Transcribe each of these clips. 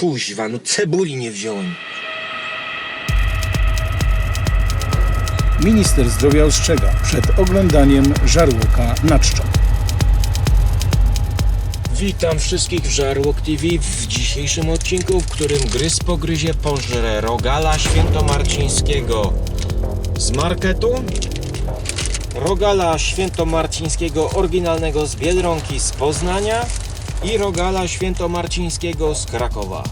Kuźwa, no cebuli nie wziąłem. Minister zdrowia ostrzega przed oglądaniem żarłoka na czczo. Witam wszystkich w Żarłok TV w dzisiejszym odcinku, w którym gryz pogryzie pożre rogala świętomarcińskiego z marketu, rogala świętomarcińskiego oryginalnego z Biedronki z Poznania i rogala świętomarcińskiego z Krakowa.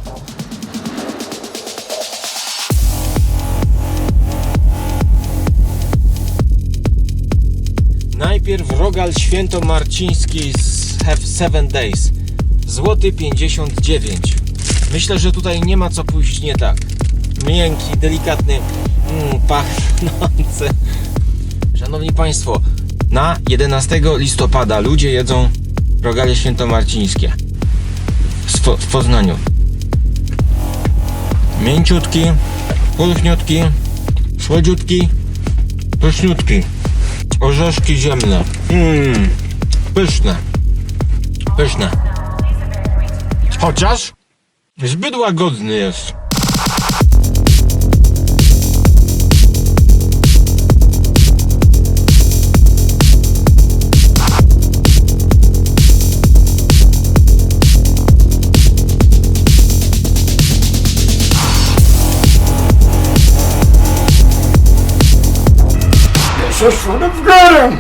Najpierw rogal świętomarciński z Have 7 Days. Złoty 59. Myślę, że tutaj nie ma co pójść nie tak. Miękki, delikatny, mm, pachnący. Szanowni Państwo, na 11 listopada ludzie jedzą rogale świętomarcińskie w Poznaniu. Mięciutki, pulchniutki, słodziutki, pyszniutki. Orzeszki ziemne. Mmm, pyszne. Pyszne. Chociaż zbyt łagodny jest. Przeszło w górę!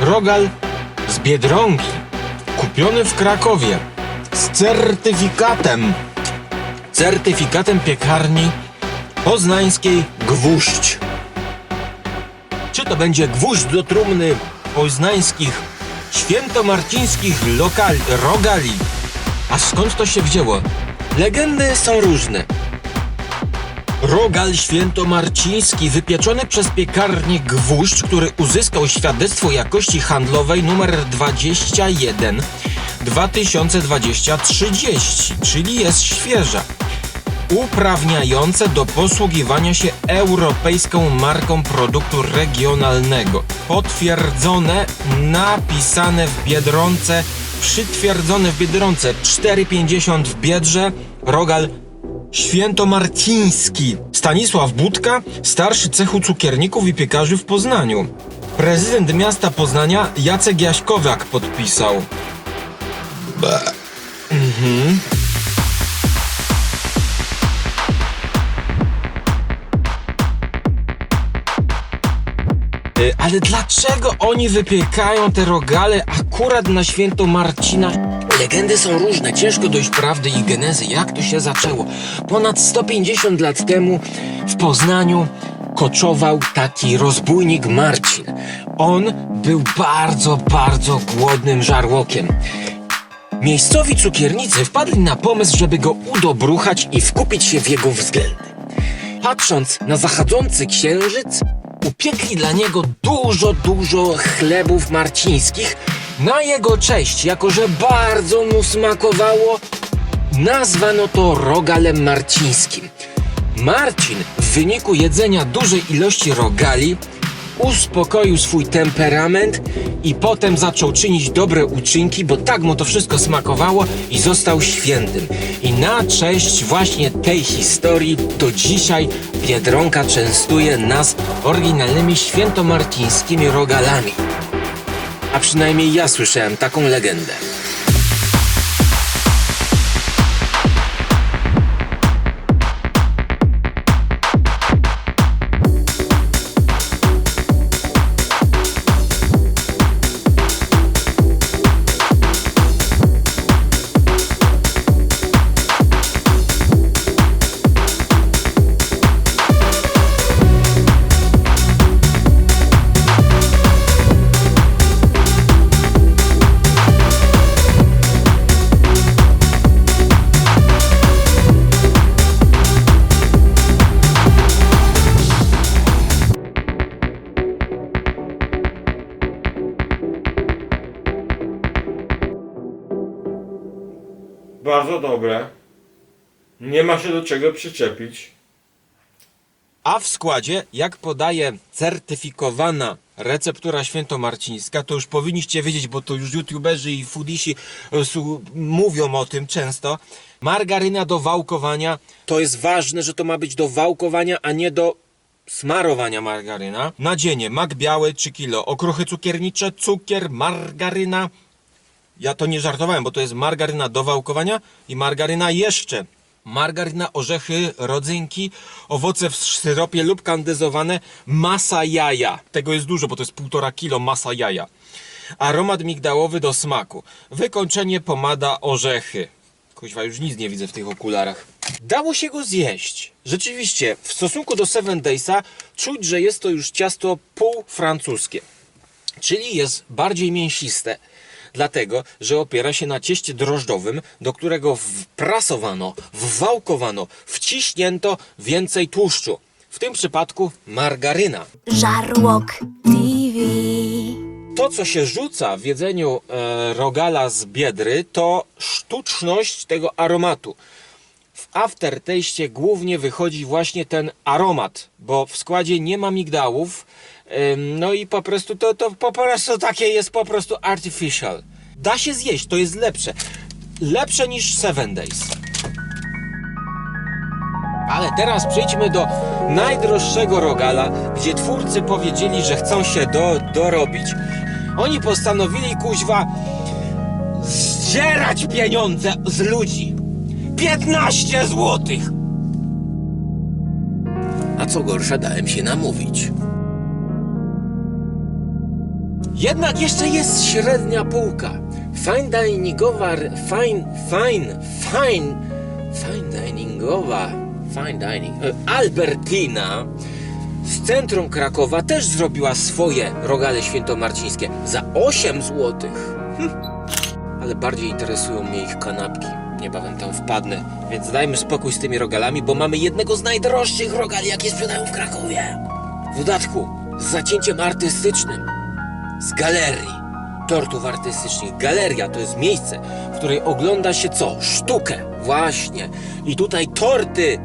Rogal z Biedronki. Kupiony w Krakowie. Z certyfikatem. Certyfikatem piekarni poznańskiej Gwóźdź. Czy to będzie gwóźdź do trumny poznańskich świętomarcińskich lokal, rogali? A skąd to się wzięło? Legendy są różne. Rogal świętomarciński wypieczony przez piekarnię Gwóźdź, który uzyskał świadectwo jakości handlowej numer 21 2020-30, czyli jest świeża. Uprawniające do posługiwania się europejską marką produktu regionalnego. Potwierdzone, napisane w Biedronce, przytwierdzone w Biedronce 4,50 w Biedrze, Rogal Świętomarciński. Stanisław Budka, starszy cechu cukierników i piekarzy w Poznaniu. Prezydent miasta Poznania Jacek Jaśkowiak podpisał. Mhm. Y, Ale dlaczego oni wypiekają te rogale akurat na święto Marcina? Legendy są różne, ciężko dojść prawdy i genezy, jak to się zaczęło. Ponad 150 lat temu w Poznaniu koczował taki rozbójnik Marcin. On był bardzo, bardzo głodnym żarłokiem. Miejscowi cukiernicy wpadli na pomysł, żeby go udobruchać i wkupić się w jego względy. Patrząc na zachodzący księżyc, upiekli dla niego dużo, dużo chlebów marcińskich. Na jego cześć, jako że bardzo mu smakowało, nazwano to rogalem marcińskim. Marcin w wyniku jedzenia dużej ilości rogali uspokoił swój temperament i potem zaczął czynić dobre uczynki, bo tak mu to wszystko smakowało i został świętym. I na cześć właśnie tej historii do dzisiaj Biedronka częstuje nas oryginalnymi świętomarcińskimi rogalami. A przynajmniej ja słyszałem taką legendę. Bardzo dobre. Nie ma się do czego przyczepić. A w składzie, jak podaje certyfikowana receptura świętomarcińska, to już powinniście wiedzieć, bo to już youtuberzy i foodisi e, mówią o tym często. Margaryna do wałkowania, to jest ważne, że to ma być do wałkowania, a nie do smarowania margaryna. Nadzienie, mak biały 3 kg, okruchy cukiernicze, cukier, margaryna. Ja to nie żartowałem, bo to jest margaryna do wałkowania i margaryna jeszcze. Margaryna, orzechy, rodzynki, owoce w syropie lub kandyzowane, masa jaja. Tego jest dużo, bo to jest półtora kilo masa jaja. Aromat migdałowy do smaku. Wykończenie, pomada, orzechy. Kuźwa, już nic nie widzę w tych okularach. Dało się go zjeść. Rzeczywiście, w stosunku do Seven Daysa czuć, że jest to już ciasto półfrancuskie. Czyli jest bardziej mięsiste. Dlatego, że opiera się na cieście drożdżowym, do którego wprasowano, wwałkowano, wciśnięto więcej tłuszczu. W tym przypadku margaryna. Żarłok TV. To, co się rzuca w jedzeniu e, rogala z biedry, to sztuczność tego aromatu. W aftertaście głównie wychodzi właśnie ten aromat, bo w składzie nie ma migdałów, no i po prostu to, to po prostu takie jest po prostu artificial. Da się zjeść, to jest lepsze. Lepsze niż Seven Days. Ale teraz przejdźmy do najdroższego rogala, gdzie twórcy powiedzieli, że chcą się do, dorobić. Oni postanowili, kuźwa, zdzierać pieniądze z ludzi. 15 złotych! A co gorsza, dałem się namówić. Jednak jeszcze jest średnia półka. Fine diningowa, fine, fine, fine, fine diningowa, fine dining, e, Albertina z centrum Krakowa też zrobiła swoje rogale świętomarcińskie za 8 złotych. Hm. Ale bardziej interesują mnie ich kanapki. Niebawem tam wpadnę, więc dajmy spokój z tymi rogalami, bo mamy jednego z najdroższych rogali, jakie sprzedają w Krakowie. W dodatku z zacięciem artystycznym z galerii tortów artystycznych. Galeria to jest miejsce, w której ogląda się co? Sztukę. Właśnie. I tutaj torty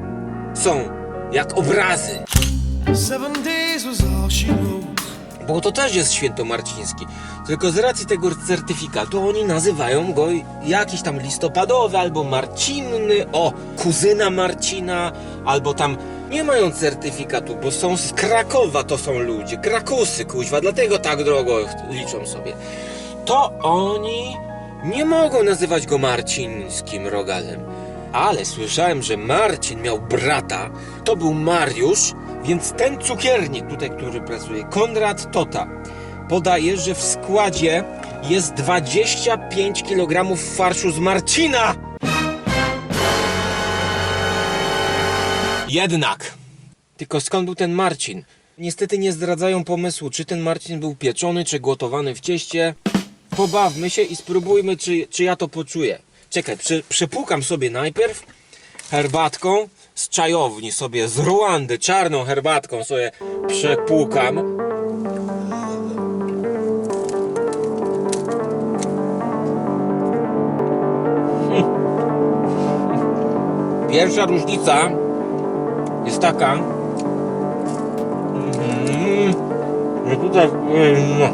są jak obrazy. Bo to też jest świętomarciński. Tylko z racji tego certyfikatu oni nazywają go jakiś tam listopadowy albo marcinny, o, kuzyna Marcina, albo tam nie mają certyfikatu, bo są z Krakowa to są ludzie, Krakusy kuźwa, dlatego tak drogo liczą sobie. To oni nie mogą nazywać go marcińskim rogalem. Ale słyszałem, że Marcin miał brata, to był Mariusz, więc ten cukiernik tutaj, który pracuje, Konrad Tota, podaje, że w składzie jest 25 kg farszu z Marcina! Jednak. Tylko skąd był ten Marcin? Niestety nie zdradzają pomysłu, czy ten Marcin był pieczony, czy gotowany w cieście. Pobawmy się i spróbujmy, czy, czy ja to poczuję. Czekaj, przy, sobie najpierw herbatką z czajowni sobie, z Ruandy, czarną herbatką sobie przepłukam. Pierwsza różnica jest taka, mhm, że tutaj no,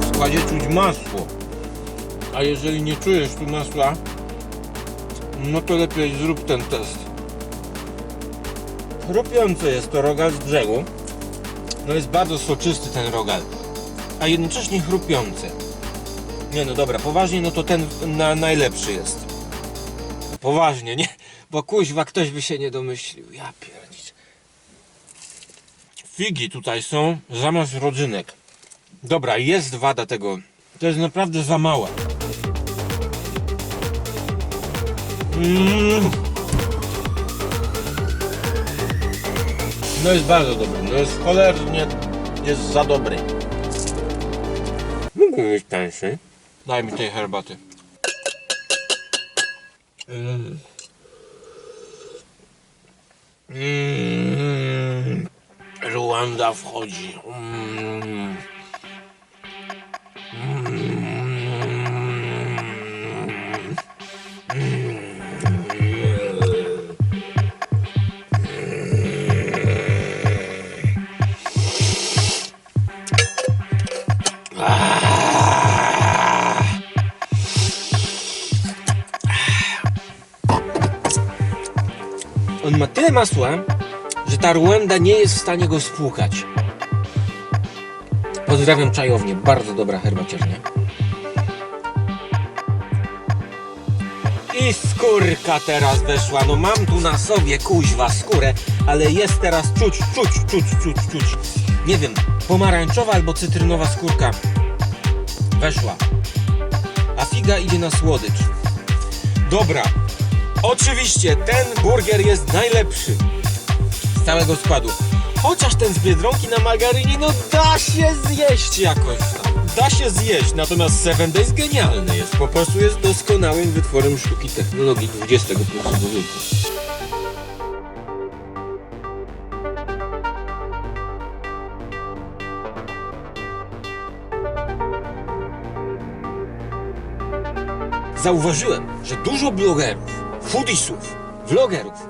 w składzie czuć masło. A jeżeli nie czujesz tu masła, no to lepiej zrób ten test. Chrupiący jest to rogal z brzegu. No jest bardzo soczysty ten rogal, a jednocześnie chrupiący. Nie no dobra, poważnie, no to ten na, najlepszy jest. Poważnie, nie? Bo kuźwa ktoś by się nie domyślił. Ja pierdzić. Figi tutaj są zamiast rodzynek. Dobra, jest wada tego. To jest naprawdę za mała. Mm. No jest bardzo dobry. No jest cholernie, jest za dobry. Mógłbym być tańszy. Daj mi tej herbaty. Mm. Mm. Ruanda wchodzi. Mm. Tyle masła, że ta ruenda nie jest w stanie go spłukać. Pozdrawiam czajownię, bardzo dobra herbaciarnia. I skórka teraz weszła. No mam tu na sobie kuźwa skórę, ale jest teraz czuć, czuć, czuć, czuć, czuć. Nie wiem, pomarańczowa albo cytrynowa skórka weszła. A figa idzie na słodycz. Dobra, oczywiście ten burger jest najlepszy z całego składu. Chociaż ten z Biedronki na margarynie, no da się zjeść jakoś. Da się zjeść, natomiast Seven Days genialny jest. Po prostu jest doskonałym wytworem sztuki technologii XXI wieku. Zauważyłem, że dużo blogerów, foodiesów, vlogerów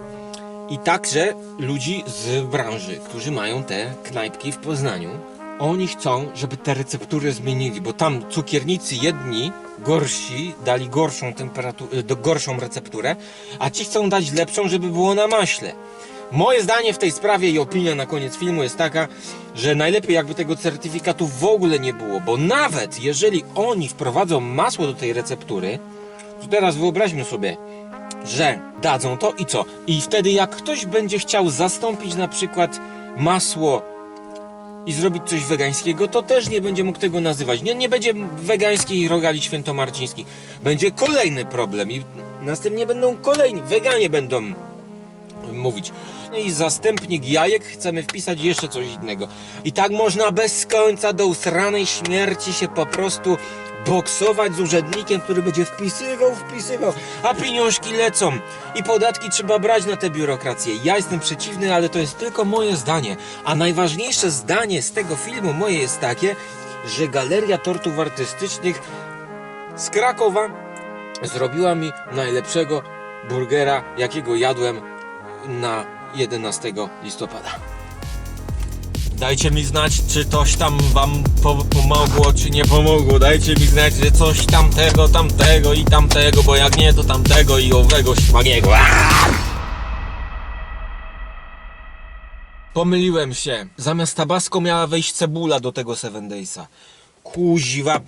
i także ludzi z branży, którzy mają te knajpki w Poznaniu, oni chcą, żeby te receptury zmienili, bo tam cukiernicy jedni gorsi dali gorszą do gorszą recepturę, a ci chcą dać lepszą, żeby było na maśle. Moje zdanie w tej sprawie i opinia na koniec filmu jest taka, że najlepiej jakby tego certyfikatu w ogóle nie było, bo nawet jeżeli oni wprowadzą masło do tej receptury, to teraz wyobraźmy sobie, że dadzą to i co? I wtedy jak ktoś będzie chciał zastąpić na przykład masło i zrobić coś wegańskiego, to też nie będzie mógł tego nazywać. Nie, nie będzie wegańskiej rogali świętomarcińskich. Będzie kolejny problem i następnie będą kolejni, weganie będą mówić. I zastępnik jajek chcemy wpisać jeszcze coś innego. I tak można bez końca do usranej śmierci się po prostu boksować z urzędnikiem, który będzie wpisywał, wpisywał, a pieniążki lecą. I podatki trzeba brać na tę biurokrację. Ja jestem przeciwny, ale to jest tylko moje zdanie. A najważniejsze zdanie z tego filmu moje jest takie, że Galeria Tortów Artystycznych z Krakowa zrobiła mi najlepszego burgera, jakiego jadłem na 11 listopada. Dajcie mi znać, czy coś tam wam po pomogło, czy nie pomogło. Dajcie mi znać, że coś tamtego, tamtego i tamtego, bo jak nie, to tamtego i owego śmagiego. Pomyliłem się. Zamiast tabasco miała wejść cebula do tego Seven Daysa. Kuziwa.